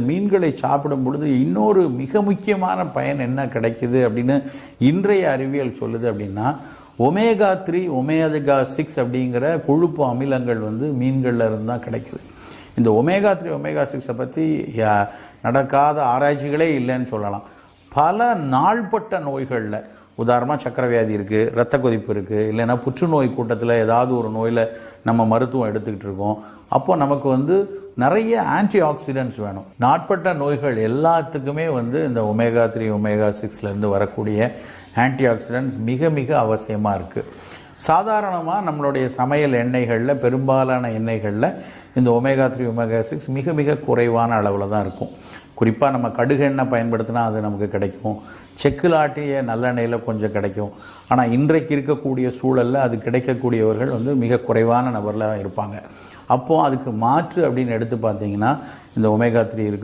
மீன்களை சாப்பிடும் பொழுது இன்னொரு மிக முக்கியமான பயன் என்ன கிடைக்குது அப்படின்னு இன்றைய அறிவியல் சொல்லுது அப்படின்னா ஒமேகா த்ரீ ஒமேகா சிக்ஸ் அப்படிங்கிற கொழுப்பு அமிலங்கள் வந்து மீன்கள்ல இருந்து தான் கிடைக்குது. இந்த ஒமேகா த்ரீ ஒமேகா சிக்ஸை பற்றி நடக்காத ஆராய்ச்சிகளே இல்லைன்னு சொல்லலாம். பல நாள்பட்ட நோய்களில் உதாரணமாக சக்கரவியாதி இருக்குது ரத்த கொதிப்பு இருக்குது இல்லைன்னா புற்றுநோய் கூட்டத்தில் ஏதாவது ஒரு நோயில் நம்ம மருத்துவம் எடுத்துக்கிட்டு இருக்கோம். அப்போ நமக்கு வந்து நிறைய ஆன்டி ஆக்சிடென்ட்ஸ் வேணும். நாட்பட்ட நோய்கள் எல்லாத்துக்குமே வந்து இந்த ஒமேகா த்ரீ ஒமேகா சிக்ஸ்லேருந்து வரக்கூடிய ஆன்டி ஆக்சிடென்ட்ஸ் மிக மிக அவசியமாக இருக்குது சாதாரணமாக நம்மளுடைய சமையல் எண்ணெய்களில் பெரும்பாலான எண்ணெய்களில் இந்த ஒமேகா த்ரீ ஒமேகா சிக்ஸ் மிக மிக குறைவான அளவில் தான் இருக்கும். குறிப்பாக நம்ம கடுகு எண்ணெய் பயன்படுத்தினா அது நமக்கு கிடைக்கும். செக்குலாட்டிய நல்லெண்ணெயில் கொஞ்சம் கிடைக்கும். ஆனால் இன்றைக்கு இருக்கக்கூடிய சூழலில் அது கிடைக்கக்கூடியவர்கள் வந்து மிக குறைவான நபரில் இருப்பாங்க. அப்போது அதுக்கு மாற்று அப்படின்னு எடுத்து பார்த்தீங்கன்னா இந்த ஒமேகா த்ரீ இருக்க.